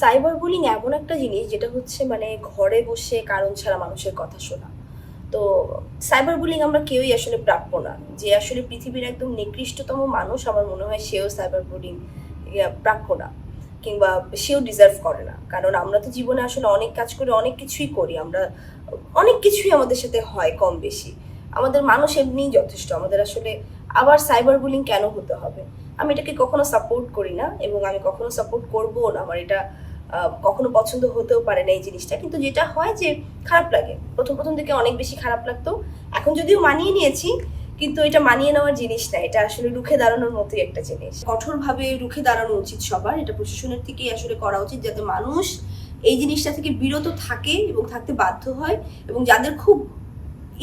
Cyber bullying এমন একটা জিনিস যেটা হচ্ছে মানে ঘরে বসে কারণ ছাড়া মানুষের কথা শোনা। তো সাইবার বুলিং আমরা কেউই আসলে প্রাপ্য না। যে আসলে পৃথিবীর একদম নিকৃষ্টতম মানুষ আমার মনে হয় সেও সাইবার বুলিং প্রাপ্য না কিংবা সেও ডিজার্ভ করে না। কারণ আমরা তো জীবনে আসলে অনেক কাজ করে অনেক কিছুই করি, আমরা অনেক কিছুই আমাদের সাথে হয় কম বেশি। আমাদের মানুষ এমনিই যথেষ্ট, আমাদের আসলে আবার সাইবার বুলিং কেন হতে হবে? আমি এটাকে কখনো সাপোর্ট করি না এবং আমি কখনো সাপোর্ট করব না। আমার এটা কখনো পছন্দ হতেও পারে না এই জিনিসটা। কিন্তু যেটা হয় যে খারাপ লাগে। প্রথম প্রথম থেকে অনেক বেশি খারাপ লাগতো। এখন যদিও মানিয়ে নিয়েছি, কিন্তু এটা মানিয়ে নেওয়ার জিনিস না। এটা আসলে রুখে দাঁড়ানোর মতোই একটা জিনিস। কঠোরভাবে রুখে দাঁড়ানো উচিত সবার। এটা প্রশাসনের থেকেই আসলে করা উচিত যাতে মানুষ এই জিনিসটা থেকে বিরত থাকে এবং থাকতে বাধ্য হয় এবং যাদের খুব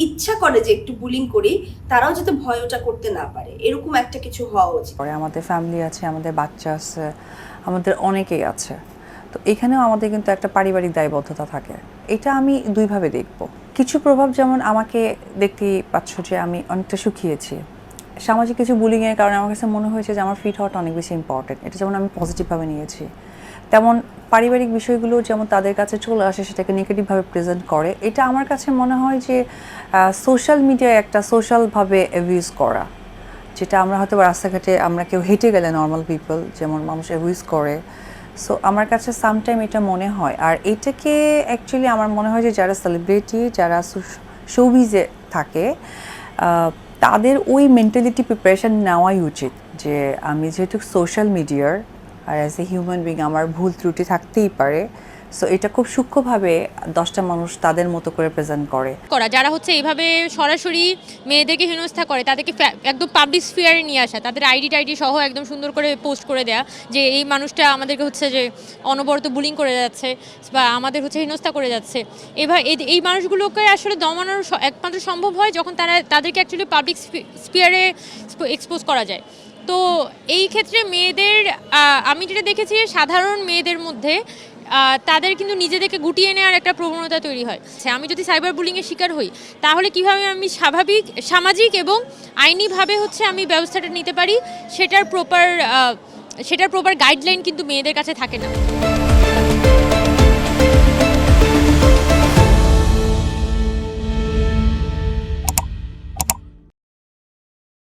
ইচ্ছা করে যে একটু বুলিং করি, তারাও যাতে ভয় ওটা করতে না পারে। এরকম একটা কিছু হওয়া উচিত। আমাদের ফ্যামিলি আছে, আমাদের বাচ্চা আছে, আমাদের অনেকেই আছে। তো এখানেও আমাদের কিন্তু একটা পারিবারিক দায়বদ্ধতা থাকে। এটা আমি দুইভাবে দেখব। কিছু প্রভাব যেমন আমাকে দেখতেই পাচ্ছ যে আমি অনেকটা শুকিয়েছি সামাজিক কিছু বুলিংয়ের কারণে আমার কাছে মনে হয়েছে যে আমার ফিট হওয়াটা অনেক বেশি ইম্পর্টেন্ট এটা যেমন আমি পজিটিভভাবে নিয়েছি। তেমন পারিবারিক বিষয়গুলো যেমন তাদের কাছে চলে আসে, সেটাকে নেগেটিভভাবে প্রেজেন্ট করে। এটা আমার কাছে মনে হয় যে সোশ্যাল মিডিয়ায় একটা সোশ্যালভাবে অ্যাবিউজ করা। যেটা আমরা হয়তো রাস্তাঘাটে আমরা কেউ হেঁটে গেলে নর্মাল পিপল যেমন মানুষ অ্যাভিউজ করে। সো আমার কাছে সামটাইম এটা মনে হয়। আর এটাকে অ্যাকচুয়ালি আমার মনে হয় যে যারা সেলিব্রিটি যারা শোবিজে থাকে তাদের ওই মেন্টালিটি প্রিপারেশান নেওয়াই উচিত। যে আমি যেহেতু সোশ্যাল মিডিয়ার আর অ্যাজ এ হিউম্যান বিং আমার ভুল ত্রুটি থাকতেই পারে সো এটা খুব সূক্ষ্মভাবে দশটা মানুষ তাদের মতো করে প্রেজেন্ট করে। করা। যারা হচ্ছে এইভাবে সরাসরি মেয়েদেরকে হেনস্থা করে, তাদেরকে একদম পাবলিক স্ফিয়ারে নিয়ে আসা, তাদের আইডি টাইডি সহ একদম সুন্দর করে পোস্ট করে দেয়া, যে এই মানুষটা আমাদেরকে হচ্ছে যে অনবরত বুলিং করে যাচ্ছে বা আমাদের হচ্ছে হেনস্থা করে যাচ্ছে। এবার এই- মানুষগুলোকে আসলে দমানোর একমাত্র সম্ভব হয় যখন তারা, তাদেরকে অ্যাকচুয়ালি পাবলিক স্পিয়ারে এক্সপোজ করা যায়। তো এই ক্ষেত্রে মেয়েদের আমি যেটা দেখেছি, সাধারণ মেয়েদের মধ্যে তাদের কিন্তু নিজেদেরকে গুটিয়ে নেওয়ার একটা প্রবণতা তৈরি হয়। সে আমি যদি সাইবার বুলিংয়ের শিকার হই, তাহলে কীভাবে আমি স্বাভাবিক, সামাজিক এবং আইনিভাবে হচ্ছে আমি ব্যবস্থাটা নিতে পারি? সেটার প্রপার সেটার প্রপার গাইডলাইন কিন্তু মেয়েদের কাছে থাকে না।